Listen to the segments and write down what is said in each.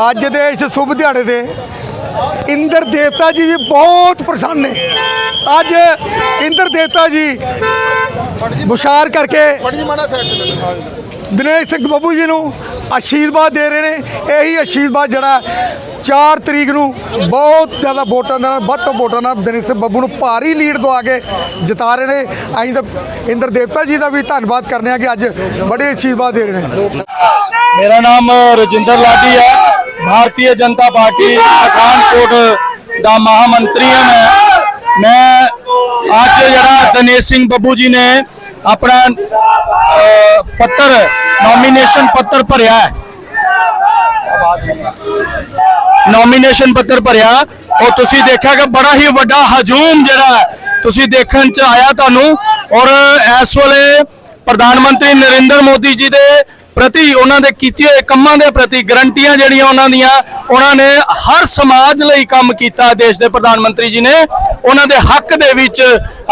ਅੱਜ ਦੇ ਇਸ ਸ਼ੁਭ ਦਿਹਾੜੇ ਤੇ ਇੰਦਰ ਦੇਵਤਾ ਜੀ ਵੀ ਬਹੁਤ ਪ੍ਰਸੰਨ ਨੇ। ਅੱਜ ਇੰਦਰ ਦੇਵਤਾ ਜੀ ਬੁਸ਼ਾਰ ਕਰਕੇ ਦਿਨੇਸ਼ ਸਿੰਘ ਬੱਬੂ ਜੀ ਨੂੰ ਆਸ਼ੀਰਵਾਦ ਦੇ ਰਹੇ ਨੇ। ਇਹੀ ਆਸ਼ੀਰਵਾਦ ਜਿਹੜਾ 4 ਤਰੀਕ ਨੂੰ ਬਹੁਤ ਜ਼ਿਆਦਾ ਵੋਟਾਂ ਦੇ ਨਾਲ ਵੱਧ ਤੋਂ ਵੋਟਾਂ ਨਾਲ ਦਿਨੇਸ਼ ਸਿੰਘ ਬੱਬੂ ਨੂੰ ਭਾਰੀ ਲੀਡ ਦਵਾ ਕੇ ਜਿਤਾ ਰਹੇ ਨੇ। ਅਸੀਂ ਤਾਂ ਇੰਦਰ ਦੇਵਤਾ ਜੀ ਦਾ ਵੀ ਧੰਨਵਾਦ ਕਰਨੇ ਆ ਕਿ ਅੱਜ ਬੜੇ ਆਸ਼ੀਰਵਾਦ ਦੇ ਰਹੇ ਨੇ। ਮੇਰਾ ਨਾਮ ਰਜਿੰਦਰ ਲਾਡੀ ਹੈ। ਭਾਰਤੀ ਜਨਤਾ ਪਾਰਟੀ ਪਠਾਨਕੋਟ ਦਾ ਮਹਾਮੰਤਰੀ ਹਾਂ ਮੈਂ ਮੈਂ ਅੱਜ ਜਿਹੜਾ ਦਨੇਸ਼ ਸਿੰਘ ਬੱਬੂ ਜੀ ਨੇ ਆਪਣਾ ਪੱਤਰ ਨੋਮੀਨੇਸ਼ਨ ਪੱਤਰ ਭਰਿਆ ਹੈ। ਨੋਮੀਨੇਸ਼ਨ ਪੱਤਰ ਭਰਿਆ। ਔਰ ਤੁਸੀਂ ਦੇਖਿਆ ਕਿ ਬੜਾ ਹੀ ਵੱਡਾ ਹਜੂਮ ਜਿਹੜਾ ਹੈ, ਤੁਸੀਂ ਦੇਖਣ ਚ ਆਇਆ ਤੁਹਾਨੂੰ। ਔਰ ਇਸ ਵੇਲੇ ਪ੍ਰਧਾਨ ਮੰਤਰੀ ਨਰਿੰਦਰ ਮੋਦੀ ਜੀ ਦੇ ਪ੍ਰਤੀ ਉਹਨਾਂ ਦੇ ਕੀਤੇ ਹੋਏ ਕੰਮਾਂ ਦੇ ਪ੍ਰਤੀ ਗਰੰਟੀਆਂ ਜਿਹੜੀਆਂ ਉਹਨਾਂ ਦੀਆਂ, ਉਹਨਾਂ ਨੇ ਹਰ ਸਮਾਜ ਲਈ ਕੰਮ ਕੀਤਾ, ਦੇਸ਼ ਦੇ ਪ੍ਰਧਾਨ ਮੰਤਰੀ ਜੀ ਨੇ। ਉਹਨਾਂ ਦੇ ਹੱਕ ਦੇ ਵਿੱਚ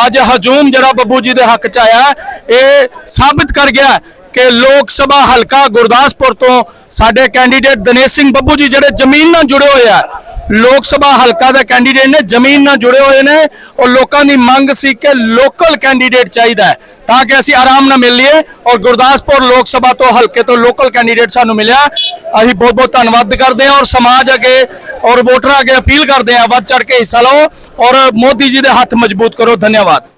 ਅੱਜ ਹਜੂਮ ਜਿਹੜਾ ਬੱਬੂ ਜੀ ਦੇ ਹੱਕ ਚ ਆਇਆ, ਇਹ ਸਾਬਿਤ ਕਰ ਗਿਆ ਕਿ ਲੋਕ ਸਭਾ ਹਲਕਾ ਗੁਰਦਾਸਪੁਰ ਤੋਂ ਸਾਡੇ ਕੈਂਡੀਡੇਟ ਦਿਨੇਸ਼ ਸਿੰਘ ਬੱਬੂ ਜੀ ਜਿਹੜੇ ਜ਼ਮੀਨ ਨਾਲ ਜੁੜੇ ਹੋਏ ਆ ਲੋਕ ਸਭਾ ਹਲਕਾ ਦੇ ਕੈਂਡੀਡੇਟ ਨੇ, ਜ਼ਮੀਨ ਨਾਲ ਜੁੜੇ ਹੋਏ ਨੇ ਔਰ ਲੋਕਾਂ ਦੀ ਮੰਗ ਸੀ ਕਿ ਲੋਕਲ ਕੈਂਡੀਡੇਟ ਚਾਹੀਦਾ ਹੈ ਤਾਂ ਕਿ ਅਸੀਂ ਆਰਾਮ ਨਾਲ ਮਿਲ ਲਈਏ ਔਰ ਗੁਰਦਾਸਪੁਰ ਲੋਕ ਸਭਾ ਤੋਂ ਹਲਕੇ ਤੋਂ ਲੋਕਲ ਕੈਂਡੀਡੇਟ ਸਾਨੂੰ ਮਿਲਿਆ। ਅਸੀਂ ਬਹੁਤ ਬਹੁਤ ਧੰਨਵਾਦ ਕਰਦੇ ਹਾਂ ਔਰ ਸਮਾਜ ਅੱਗੇ ਔਰ ਵੋਟਰਾਂ ਅੱਗੇ ਅਪੀਲ ਕਰਦੇ ਹਾਂ। ਵੱਧ ਚੜ ਕੇ ਹਿੱਸਾ ਲਓ ਔਰ ਮੋਦੀ ਜੀ ਦੇ ਹੱਥ ਮਜ਼ਬੂਤ ਕਰੋ। ਧੰਨਵਾਦ।